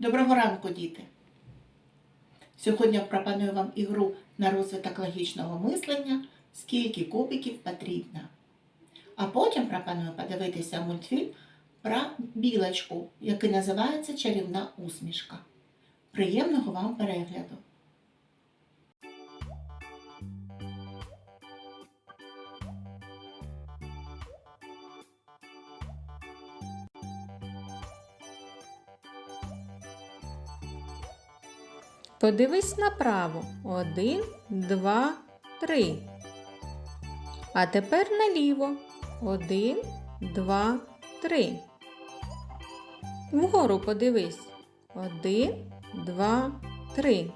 Доброго ранку, діти! Сьогодні пропоную вам ігру на розвиток логічного мислення, скільки кубиків потрібно. А потім пропоную подивитися мультфільм про білочку, який називається Чарівна усмішка. Приємного вам перегляду! Подивись направо. Один, два, три. А тепер наліво. Один, два, три. Вгору подивись. Один, два, три.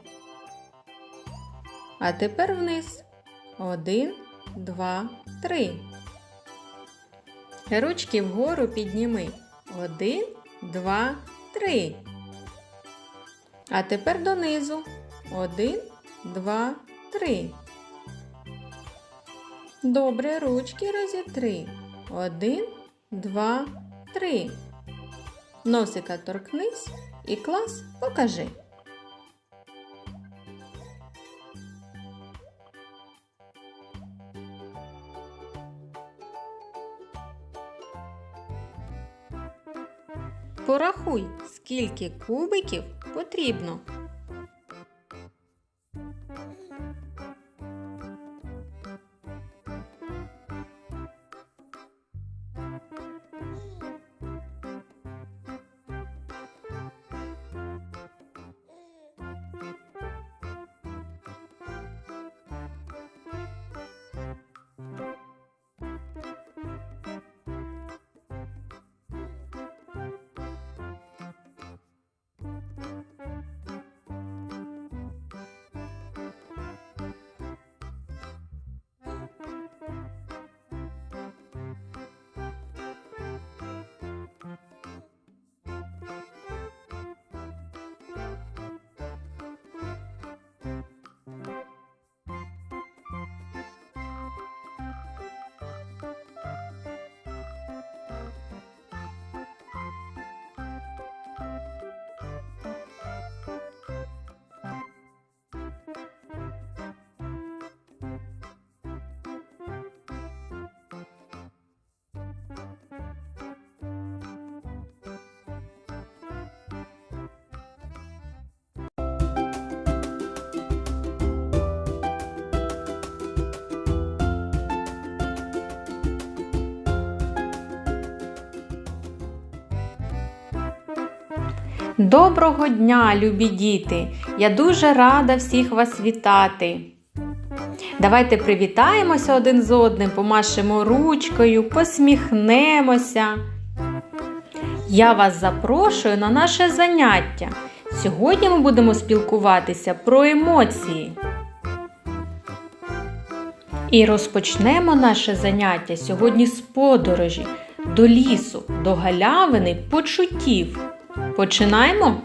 А тепер вниз. Один, два, три. Ручки вгору підніми. Один, два, три. А тепер донизу. Один, два, три. Добре, ручки розітри. Один, два, три. Носика торкнись і клас покажи. Порахуй, скільки кубиків потрібно. Доброго дня, любі діти! Я дуже рада всіх вас вітати. Давайте привітаємося один з одним, помашемо ручкою, посміхнемося. Я вас запрошую на наше заняття. Сьогодні ми будемо спілкуватися про емоції. І розпочнемо наше заняття сьогодні з подорожі до лісу, до галявини почуттів. Починаємо?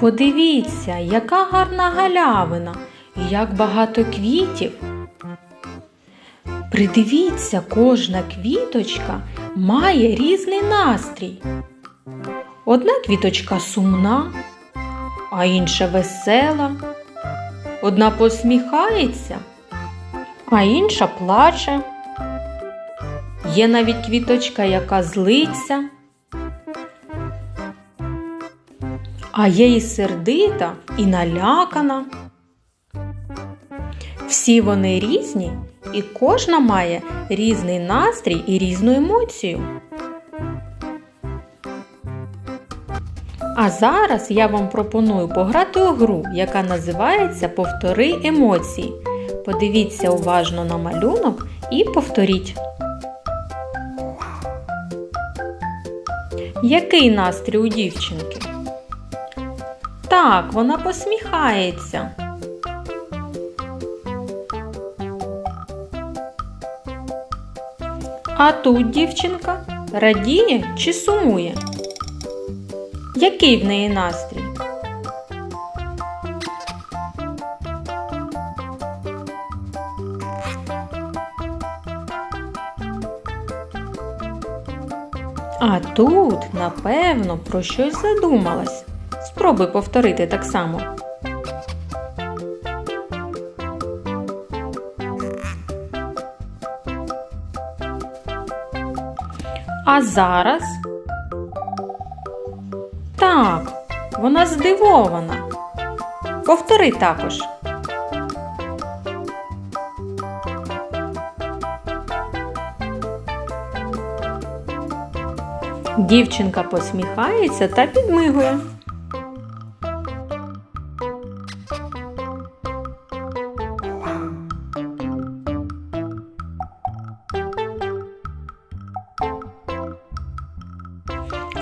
Подивіться, яка гарна галявина і як багато квітів. Придивіться, кожна квіточка має різний настрій. Одна квіточка сумна, а інша весела. Одна посміхається, а інша плаче. Є навіть квіточка, яка злиться, а є і сердита, і налякана. Всі вони різні, і кожна має різний настрій і різну емоцію. А зараз я вам пропоную пограти у гру, яка називається Повтори емоції. Подивіться уважно на малюнок і повторіть. Який настрій у дівчинки? Так, вона посміхається. А тут дівчинка радіє чи сумує? Який в неї настрій? А тут, напевно, про щось задумалась. Спробуй повторити так само. А зараз? Так, вона здивована. Повтори також. Дівчинка посміхається та підмигує.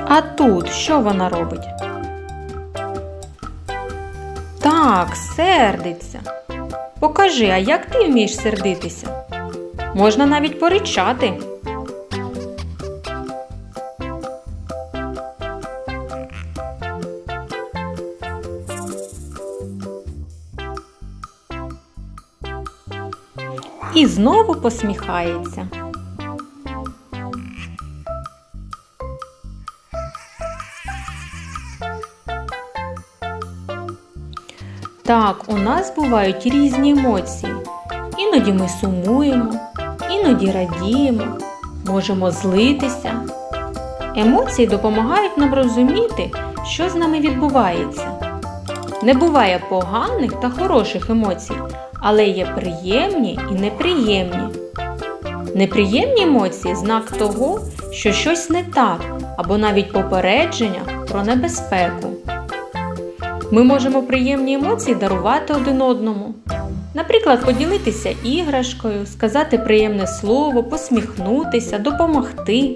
А тут що вона робить? Так, сердиться. Покажи, а як ти вмієш сердитися? Можна навіть поричати. І знову посміхається. Так, у нас бувають різні емоції. Іноді ми сумуємо, іноді радіємо, можемо злитися. Емоції допомагають нам розуміти, що з нами відбувається. Не буває поганих та хороших емоцій, але є приємні і неприємні. Неприємні емоції знак того, що щось не так, або навіть попередження про небезпеку. Ми можемо приємні емоції дарувати один одному. Наприклад, поділитися іграшкою, сказати приємне слово, посміхнутися, допомогти.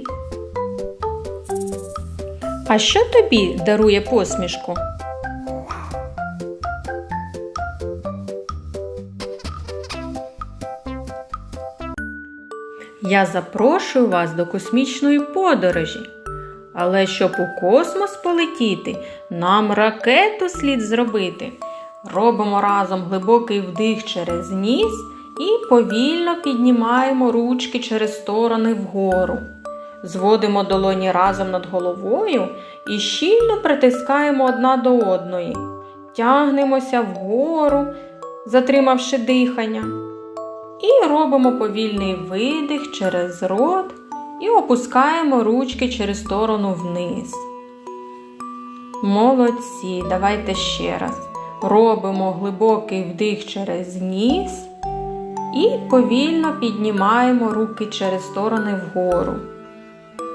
А що тобі дарує посмішку? Я запрошую вас до космічної подорожі. Але щоб у космос полетіти, нам ракету слід зробити. Робимо разом глибокий вдих через ніс і повільно піднімаємо ручки через сторони вгору. Зводимо долоні разом над головою і щільно притискаємо одна до одної. Тягнемося вгору, затримавши дихання. І робимо повільний видих через рот і опускаємо ручки через сторону вниз. Молодці, давайте ще раз. Робимо глибокий вдих через ніс і повільно піднімаємо руки через сторони вгору.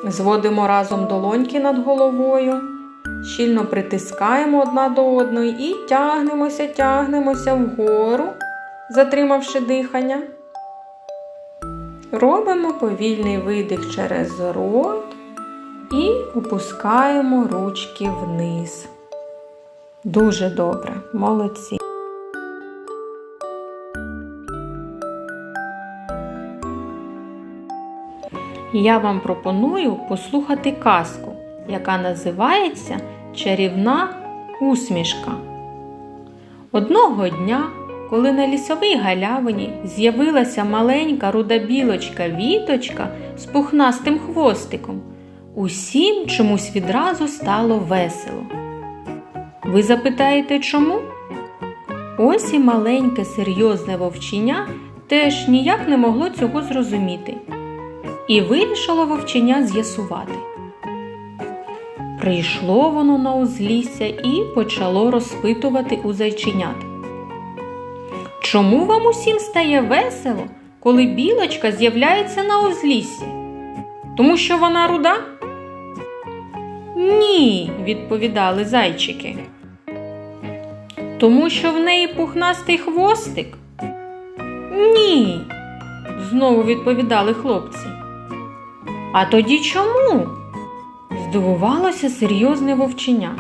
Зводимо разом долоньки над головою, щільно притискаємо одна до одної і тягнемося, тягнемося вгору, затримавши дихання. Робимо повільний видих через рот і опускаємо ручки вниз. Дуже добре, молодці. Я вам пропоную послухати казку, яка називається Чарівна усмішка. Одного дня коли на лісовій галявині з'явилася маленька руда білочка Віточка з пухнастим хвостиком, усім чомусь відразу стало весело. Ви запитаєте чому? Ось і маленьке серйозне вовченя теж ніяк не могло цього зрозуміти. І вирішило вовченя з'ясувати. Прийшло воно на узлісся і почало розпитувати у зайченят. Чому вам усім стає весело, коли білочка з'являється на узліссі? Тому що вона руда? Ні, відповідали зайчики. Тому що в неї пухнастий хвостик? Ні, знову відповідали хлопці. А тоді чому? Здивувалося серйозне вовченя.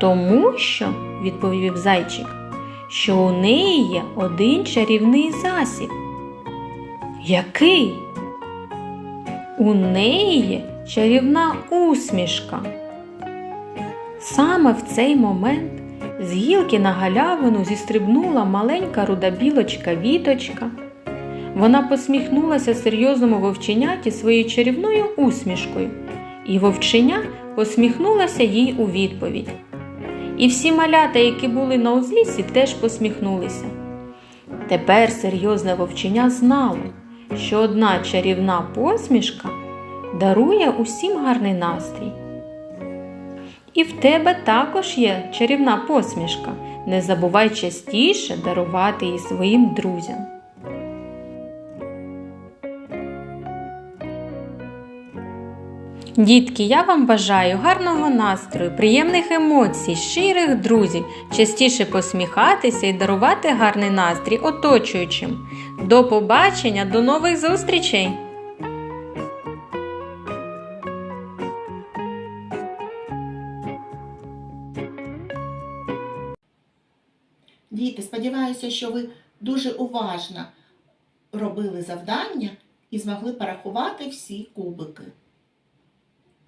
Тому що, відповів зайчик, що у неї є один чарівний засіб. Який? У неї є чарівна усмішка. Саме в цей момент з гілки на галявину зістрибнула маленька руда білочка Віточка. Вона посміхнулася серйозному вовченяті своєю чарівною усмішкою І вовченя посміхнулася їй у відповідь. І всі малята, які були на узліссі, теж посміхнулися. Тепер серйозне вовченя знало, що одна чарівна посмішка дарує усім гарний настрій. І в тебе також є чарівна посмішка. Не забувай частіше дарувати її своїм друзям. Дітки, я вам бажаю гарного настрою, приємних емоцій, щирих друзів, частіше посміхатися і дарувати гарний настрій оточуючим. До побачення, до нових зустрічей! Діти, сподіваюся, що ви дуже уважно робили завдання і змогли порахувати всі кубики.